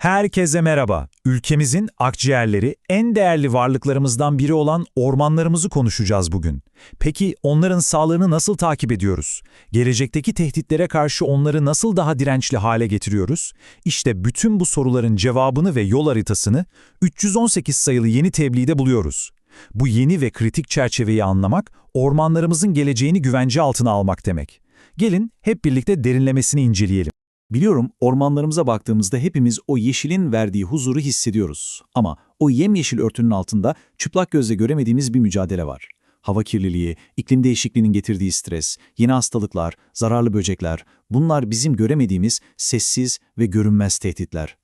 Herkese merhaba. Ülkemizin akciğerleri en değerli varlıklarımızdan biri olan ormanlarımızı konuşacağız bugün. Peki onların sağlığını nasıl takip ediyoruz? Gelecekteki tehditlere karşı onları nasıl daha dirençli hale getiriyoruz? İşte bütün bu soruların cevabını ve yol haritasını 318 sayılı yeni tebliğde buluyoruz. Bu yeni ve kritik çerçeveyi anlamak, ormanlarımızın geleceğini güvence altına almak demek. Gelin hep birlikte derinlemesini inceleyelim. Biliyorum ormanlarımıza baktığımızda hepimiz o yeşilin verdiği huzuru hissediyoruz. Ama o yemyeşil örtünün altında çıplak gözle göremediğimiz bir mücadele var. Hava kirliliği, iklim değişikliğinin getirdiği stres, yeni hastalıklar, zararlı böcekler, bunlar bizim göremediğimiz sessiz ve görünmez tehditler.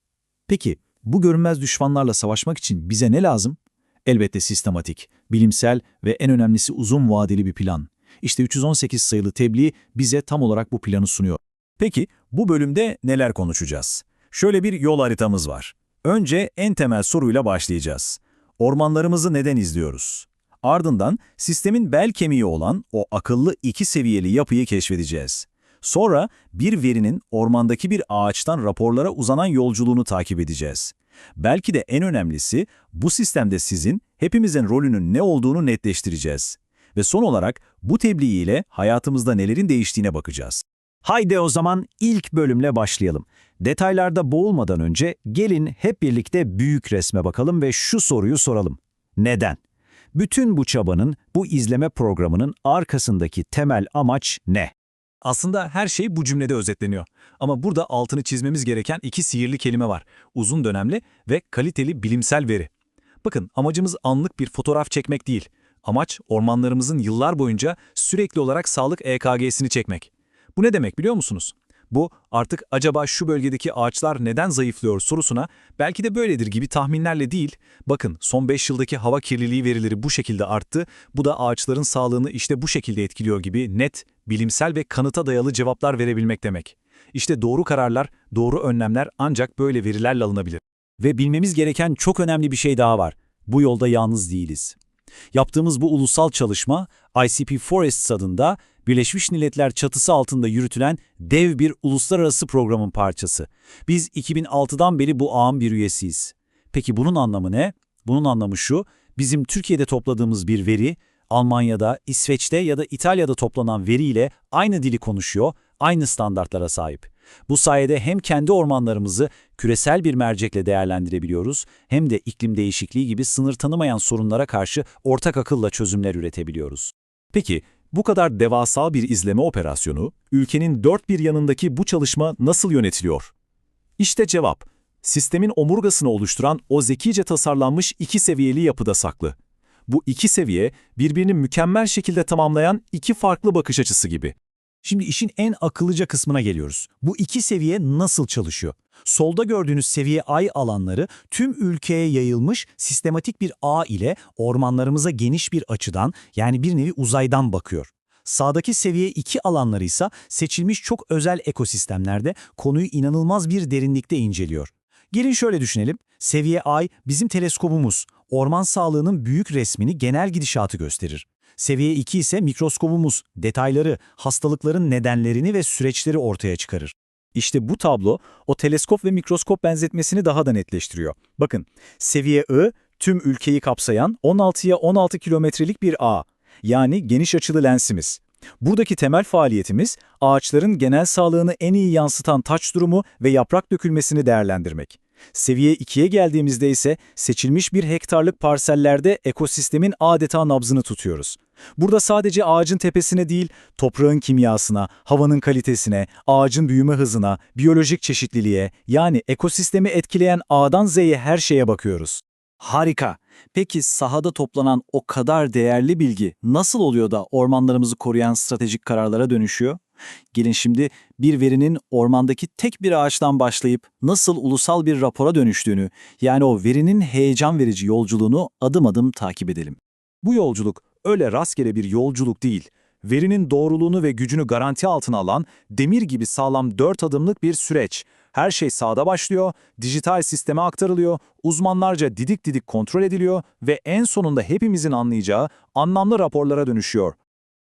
Peki bu görünmez düşmanlarla savaşmak için bize ne lazım? Elbette sistematik, bilimsel ve en önemlisi uzun vadeli bir plan. İşte 318 sayılı tebliğ bize tam olarak bu planı sunuyor. Peki bu bölümde neler konuşacağız? Şöyle bir yol haritamız var. Önce en temel soruyla başlayacağız. Ormanlarımızı neden izliyoruz? Ardından sistemin bel kemiği olan o akıllı iki seviyeli yapıyı keşfedeceğiz. Sonra bir verinin ormandaki bir ağaçtan raporlara uzanan yolculuğunu takip edeceğiz. Belki de en önemlisi bu sistemde sizin, hepimizin rolünün ne olduğunu netleştireceğiz. Ve son olarak bu tebliğ ile hayatımızda nelerin değiştiğine bakacağız. Haydi o zaman ilk bölümle başlayalım. Detaylarda boğulmadan önce gelin hep birlikte büyük resme bakalım ve şu soruyu soralım. Neden? Bütün bu çabanın, bu izleme programının arkasındaki temel amaç ne? Aslında her şey bu cümlede özetleniyor. Ama burada altını çizmemiz gereken iki sihirli kelime var. Uzun dönemli ve kaliteli bilimsel veri. Bakın amacımız anlık bir fotoğraf çekmek değil. Amaç ormanlarımızın yıllar boyunca sürekli olarak sağlık EKG'sini çekmek. Bu ne demek biliyor musunuz? Bu artık acaba şu bölgedeki ağaçlar neden zayıflıyor sorusuna belki de böyledir gibi tahminlerle değil, bakın son 5 yıldaki hava kirliliği verileri bu şekilde arttı, bu da ağaçların sağlığını işte bu şekilde etkiliyor gibi net, bilimsel ve kanıta dayalı cevaplar verebilmek demek. İşte doğru kararlar, doğru önlemler ancak böyle verilerle alınabilir. Ve bilmemiz gereken çok önemli bir şey daha var. Bu yolda yalnız değiliz. Yaptığımız bu ulusal çalışma ICP Forests adında Birleşmiş Milletler çatısı altında yürütülen dev bir uluslararası programın parçası. Biz 2006'dan beri bu ağın bir üyesiyiz. Peki bunun anlamı ne? Bunun anlamı şu, bizim Türkiye'de topladığımız bir veri, Almanya'da, İsveç'te ya da İtalya'da toplanan veriyle aynı dili konuşuyor, aynı standartlara sahip. Bu sayede hem kendi ormanlarımızı küresel bir mercekle değerlendirebiliyoruz, hem de iklim değişikliği gibi sınır tanımayan sorunlara karşı ortak akılla çözümler üretebiliyoruz. Peki, bu kadar devasa bir izleme operasyonu, ülkenin dört bir yanındaki bu çalışma nasıl yönetiliyor? İşte cevap. Sistemin omurgasını oluşturan o zekice tasarlanmış iki seviyeli yapıda saklı. Bu iki seviye birbirini mükemmel şekilde tamamlayan iki farklı bakış açısı gibi. Şimdi işin en akıllıca kısmına geliyoruz. Bu iki seviye nasıl çalışıyor? Solda gördüğünüz seviye ay alanları tüm ülkeye yayılmış sistematik bir ağ ile ormanlarımıza geniş bir açıdan yani bir nevi uzaydan bakıyor. Sağdaki seviye 2 alanları ise seçilmiş çok özel ekosistemlerde konuyu inanılmaz bir derinlikte inceliyor. Gelin şöyle düşünelim. Seviye ay bizim teleskobumuz. Orman sağlığının büyük resmini genel gidişatı gösterir. Seviye 2 ise mikroskobumuz, detayları, hastalıkların nedenlerini ve süreçleri ortaya çıkarır. İşte bu tablo o teleskop ve mikroskop benzetmesini daha da netleştiriyor. Bakın, seviye I tüm ülkeyi kapsayan 16'ya 16 kilometrelik bir ağ, yani geniş açılı lensimiz. Buradaki temel faaliyetimiz ağaçların genel sağlığını en iyi yansıtan taç durumu ve yaprak dökülmesini değerlendirmek. Seviye 2'ye geldiğimizde ise seçilmiş bir hektarlık parsellerde ekosistemin adeta nabzını tutuyoruz. Burada sadece ağacın tepesine değil, toprağın kimyasına, havanın kalitesine, ağacın büyüme hızına, biyolojik çeşitliliğe yani ekosistemi etkileyen A'dan Z'ye her şeye bakıyoruz. Harika. Peki sahada toplanan o kadar değerli bilgi nasıl oluyor da ormanlarımızı koruyan stratejik kararlara dönüşüyor? Gelin şimdi bir verinin ormandaki tek bir ağaçtan başlayıp nasıl ulusal bir rapora dönüştüğünü, yani o verinin heyecan verici yolculuğunu adım adım takip edelim. Bu yolculuk öyle rastgele bir yolculuk değil. Verinin doğruluğunu ve gücünü garanti altına alan demir gibi sağlam dört adımlık bir süreç. Her şey sağda başlıyor, dijital sisteme aktarılıyor, uzmanlarca didik didik kontrol ediliyor ve en sonunda hepimizin anlayacağı anlamlı raporlara dönüşüyor.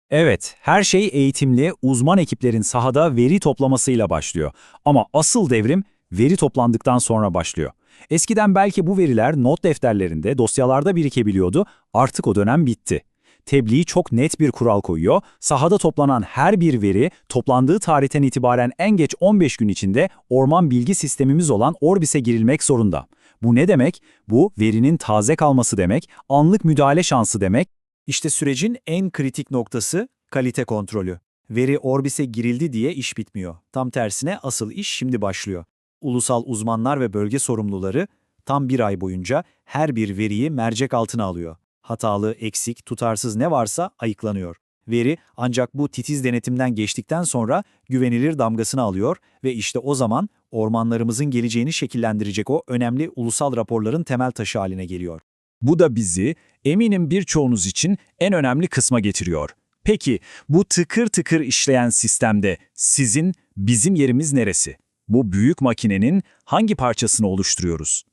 Evet, her şey eğitimli, uzman ekiplerin sahada veri toplamasıyla başlıyor. Ama asıl devrim veri toplandıktan sonra başlıyor. Eskiden belki bu veriler not defterlerinde, dosyalarda birikebiliyordu, artık o dönem bitti. Tebliğ çok net bir kural koyuyor, sahada toplanan her bir veri toplandığı tarihten itibaren en geç 15 gün içinde orman bilgi sistemimiz olan Orbis'e girilmek zorunda. Bu ne demek? Bu verinin taze kalması demek, anlık müdahale şansı demek, İşte sürecin en kritik noktası kalite kontrolü. Veri Orbis'e girildi diye iş bitmiyor. Tam tersine asıl iş şimdi başlıyor. Ulusal uzmanlar ve bölge sorumluları tam bir ay boyunca her bir veriyi mercek altına alıyor. Hatalı, eksik, tutarsız ne varsa ayıklanıyor. Veri ancak bu titiz denetimden geçtikten sonra güvenilir damgasını alıyor ve işte o zaman ormanlarımızın geleceğini şekillendirecek o önemli ulusal raporların temel taşı haline geliyor. Bu da bizi eminim birçoğunuz için en önemli kısma getiriyor. Peki bu tıkır tıkır işleyen sistemde sizin, bizim yerimiz neresi? Bu büyük makinenin hangi parçasını oluşturuyoruz?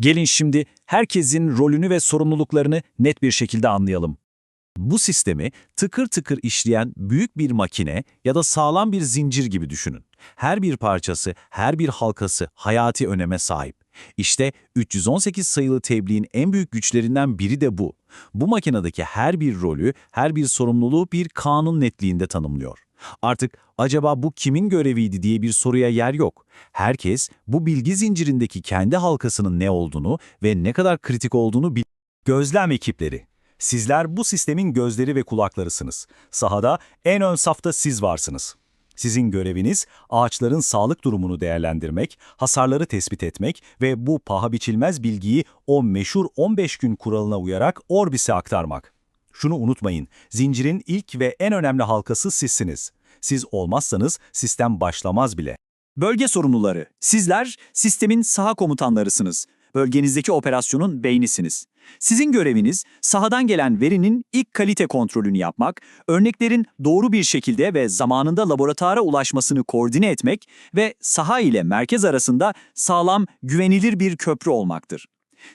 Gelin şimdi herkesin rolünü ve sorumluluklarını net bir şekilde anlayalım. Bu sistemi tıkır tıkır işleyen büyük bir makine ya da sağlam bir zincir gibi düşünün. Her bir parçası, her bir halkası hayati öneme sahip. İşte 318 sayılı tebliğin en büyük güçlerinden biri de bu. Bu makinedeki her bir rolü, her bir sorumluluğu bir kanun netliğinde tanımlıyor. Artık acaba bu kimin göreviydi diye bir soruya yer yok. Herkes bu bilgi zincirindeki kendi halkasının ne olduğunu ve ne kadar kritik olduğunu bil. Gözlem ekipleri. Sizler bu sistemin gözleri ve kulaklarısınız. Sahada en ön safta siz varsınız. Sizin göreviniz ağaçların sağlık durumunu değerlendirmek, hasarları tespit etmek ve bu paha biçilmez bilgiyi o meşhur 15 gün kuralına uyarak Orbis'e aktarmak. Şunu unutmayın, zincirin ilk ve en önemli halkası sizsiniz. Siz olmazsanız sistem başlamaz bile. Bölge sorumluları, sizler sistemin saha komutanlarısınız. Bölgenizdeki operasyonun beynisiniz. Sizin göreviniz sahadan gelen verinin ilk kalite kontrolünü yapmak, örneklerin doğru bir şekilde ve zamanında laboratuvara ulaşmasını koordine etmek ve saha ile merkez arasında sağlam, güvenilir bir köprü olmaktır.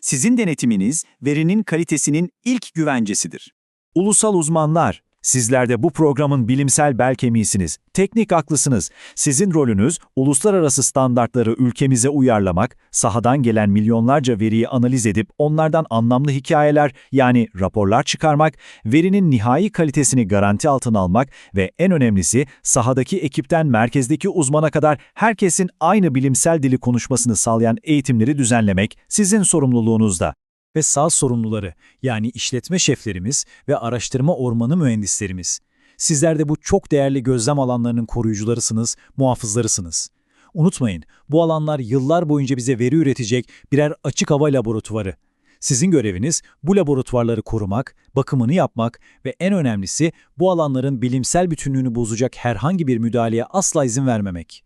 Sizin denetiminiz verinin kalitesinin ilk güvencesidir. Ulusal uzmanlar, sizler de bu programın bilimsel bel kemiğisiniz, teknik aklısınız. Sizin rolünüz uluslararası standartları ülkemize uyarlamak, sahadan gelen milyonlarca veriyi analiz edip onlardan anlamlı hikayeler yani raporlar çıkarmak, verinin nihai kalitesini garanti altına almak ve en önemlisi sahadaki ekipten merkezdeki uzmana kadar herkesin aynı bilimsel dili konuşmasını sağlayan eğitimleri düzenlemek sizin sorumluluğunuzda ve sağ sorumluları yani işletme şeflerimiz ve araştırma ormanı mühendislerimiz. Sizler de bu çok değerli gözlem alanlarının koruyucularısınız, muhafızlarısınız. Unutmayın, bu alanlar yıllar boyunca bize veri üretecek birer açık hava laboratuvarı. Sizin göreviniz bu laboratuvarları korumak, bakımını yapmak ve en önemlisi bu alanların bilimsel bütünlüğünü bozacak herhangi bir müdahaleye asla izin vermemek.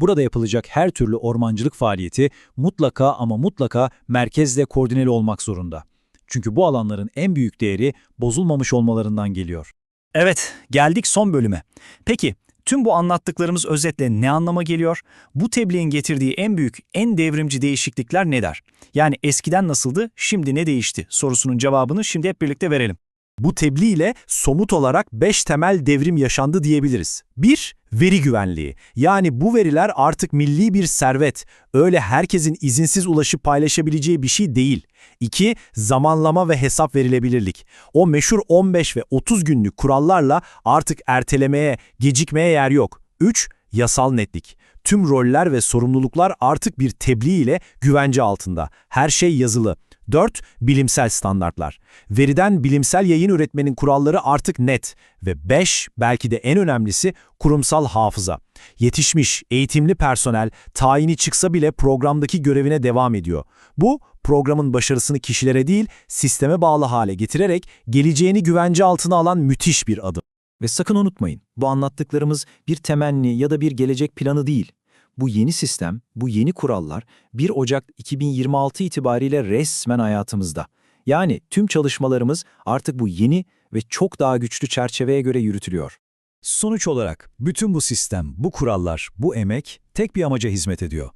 Burada yapılacak her türlü ormancılık faaliyeti mutlaka ama mutlaka merkezle koordineli olmak zorunda. Çünkü bu alanların en büyük değeri bozulmamış olmalarından geliyor. Evet, geldik son bölüme. Peki, tüm bu anlattıklarımız özetle ne anlama geliyor? Bu tebliğin getirdiği en büyük, en devrimci değişiklikler neler? Yani eskiden nasıldı, şimdi ne değişti sorusunun cevabını şimdi hep birlikte verelim. Bu tebliğ ile somut olarak 5 temel devrim yaşandı diyebiliriz. 1. Veri güvenliği. Yani bu veriler artık milli bir servet. Öyle herkesin izinsiz ulaşıp paylaşabileceği bir şey değil. 2. Zamanlama ve hesap verilebilirlik. O meşhur 15 ve 30 günlük kurallarla artık ertelemeye, gecikmeye yer yok. 3. Yasal netlik. Tüm roller ve sorumluluklar artık bir tebliğ ile güvence altında. Her şey yazılı. 4. Bilimsel standartlar. Veriden bilimsel yayın üretmenin kuralları artık net. Ve 5. Belki de en önemlisi kurumsal hafıza. Yetişmiş, eğitimli personel tayini çıksa bile programdaki görevine devam ediyor. Bu, programın başarısını kişilere değil, sisteme bağlı hale getirerek geleceğini güvence altına alan müthiş bir adım. Ve sakın unutmayın, bu anlattıklarımız bir temenni ya da bir gelecek planı değil. Bu yeni sistem, bu yeni kurallar 1 Ocak 2026 itibariyle resmen hayatımızda. Yani tüm çalışmalarımız artık bu yeni ve çok daha güçlü çerçeveye göre yürütülüyor. Sonuç olarak bütün bu sistem, bu kurallar, bu emek tek bir amaca hizmet ediyor.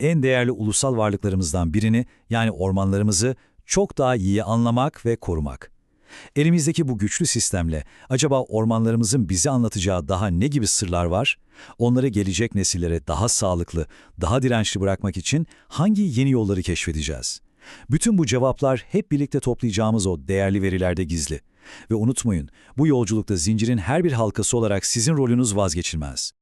En değerli ulusal varlıklarımızdan birini yani ormanlarımızı çok daha iyi anlamak ve korumak. Elimizdeki bu güçlü sistemle acaba ormanlarımızın bize anlatacağı daha ne gibi sırlar var? Onları gelecek nesillere daha sağlıklı, daha dirençli bırakmak için hangi yeni yolları keşfedeceğiz? Bütün bu cevaplar hep birlikte toplayacağımız o değerli verilerde gizli. Ve unutmayın, bu yolculukta zincirin her bir halkası olarak sizin rolünüz vazgeçilmez.